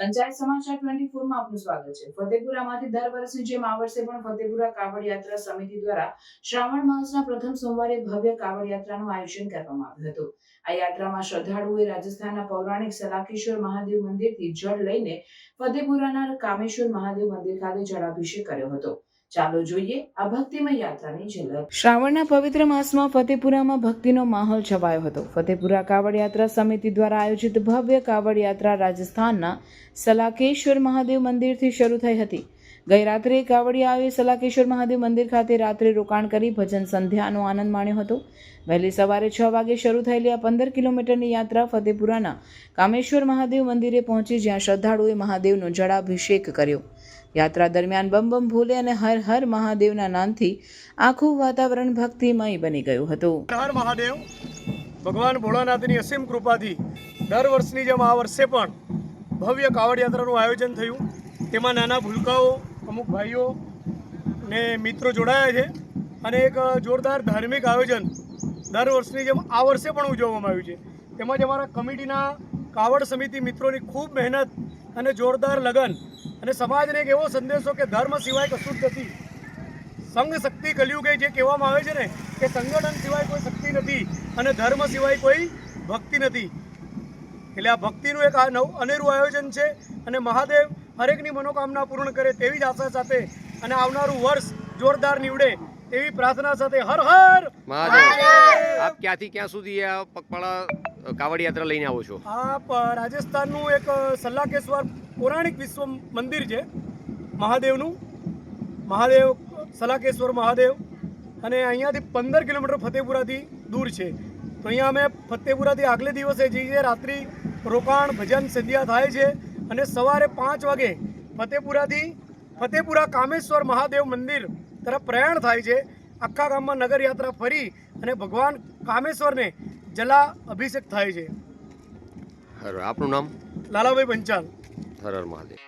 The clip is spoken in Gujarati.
પંચાયત સમાચાર ટ્વેન્ટી ફોરમાં આપનું સ્વાગત છે. ફતેપુરામાંથી દર વર્ષની જેમ આ વર્ષે પણ ફતેપુરા કાવડ યાત્રા સમિતિ દ્વારા શ્રાવણ માસના પ્રથમ સોમવારે ભવ્ય કાવડ યાત્રાનું આયોજન કરવામાં આવ્યું હતું. આ યાત્રામાં શ્રદ્ધાળુઓએ રાજસ્થાનના પૌરાણિક સલાકેશ્વર મહાદેવ મંદિરથી જળ લઈને ફતેપુરાના કામેશ્વર મહાદેવ મંદિર ખાતે જળાભિષેક કર્યો હતો. ચાલો જોઈએ આ ભક્તિમય યાત્રાની ઝલક. શ્રાવણના પવિત્ર માસમાં ફતેપુરામાં ભક્તિનો માહોલ છવાયો હતો. ફતેપુરા કાવડ યાત્રા સમિતિ દ્વારા આયોજિત ભવ્ય કાવડ યાત્રા રાજસ્થાનના સલાકેશ્વર મહાદેવ મંદિરથી શરૂ થઈ હતી. ગઈ રાત્રે કાવડિયાઓએ સલાકેશ્વર મહાદેવ મંદિર ખાતે રાત્રે રોકાણ કરી ભજન સંધ્યાનો આનંદ માણ્યો હતો. વહેલી સવારે છ વાગે શરૂ થયેલી આ પંદર કિલોમીટરની યાત્રા ફતેપુરાના કામેશ્વર મહાદેવ મંદિરે પહોંચી જ્યાં શ્રદ્ધાળુઓએ મહાદેવનો જળાભિષેક કર્યો. યાત્રા દરમિયાન બમ બમ ભોલે અને હર હર મહાદેવના નામથી આખું વાતાવરણ ભક્તિમય બની ગયું હતું. હર મહાદેવ, ભગવાન ભોળાનાથની અસીમ કૃપાથી દર વર્ષની જેમ આ વર્ષે પણ ભવ્ય કાવડ યાત્રાનું આયોજન થયું. તેમાં નાના ભૂલકાઓ અમુક ભાઈઓ ને મિત્રો જોડાયા છે અને એક જોરદાર ધાર્મિક આયોજન દર વર્ષની જેમ આ વર્ષે પણ ઉજવવામાં આવ્યું છે. તેમજ અમારા કમિટીના કાવડ સમિતિ મિત્રોની ખૂબ મહેનત અને જોરદાર લગન અને સમાજને એક એવો સંદેશો કે ધર્મ સિવાય કશું જ નથી. સંઘ શક્તિ કલયુગે જે કહેવામાં આવે છે ને કે સંગઠન સિવાય કોઈ શક્તિ નથી અને ધર્મ સિવાય કોઈ ભક્તિ નથી. એટલે આ ભક્તિનું એક આ નવ, અનેરું આયોજન છે અને મહાદેવ હરેકની મનોકામના પૂર્ણ કરે તેવી જ આશા સાથે અને આવનારું વર્ષ જોરદાર નીવડે એવી પ્રાર્થના સાથે હર હર મહાદેવ. આપ ક્યાંથી ક્યાં સુધી આ પગપાળા કાવડ યાત્રા લઈને આવો છો? આપ રાજસ્થાનનું એક સલ્લાકેશ્વર પૌરાણિક વિશ્વ મંદિર છે મહાદેવનું. મહાદેવ સલાકેશ્વર મહાદેવ. અને અહીંયાથી પંદર કિલોમીટર ફતેપુરાથી દૂર છે. તો અહીંયા અમે ફતેપુરાથી આગલે દિવસે જઈએ રાત્રિ રોકાણ ભજન સંધ્યા થાય છે. અને સવારે પાંચ વાગે ફતેપુરાથી ફતેપુરા કામેશ્વર મહાદેવ મંદિર તરફ પ્રયાણ થાય છે. આખા ગામમાં નગરયાત્રા ફરી અને ભગવાન કામેશ્વરને જલા અભિષેક થાય છે. આપણું નામ? લાલાભાઈ પંચાલ. હર હર મહાદેવ.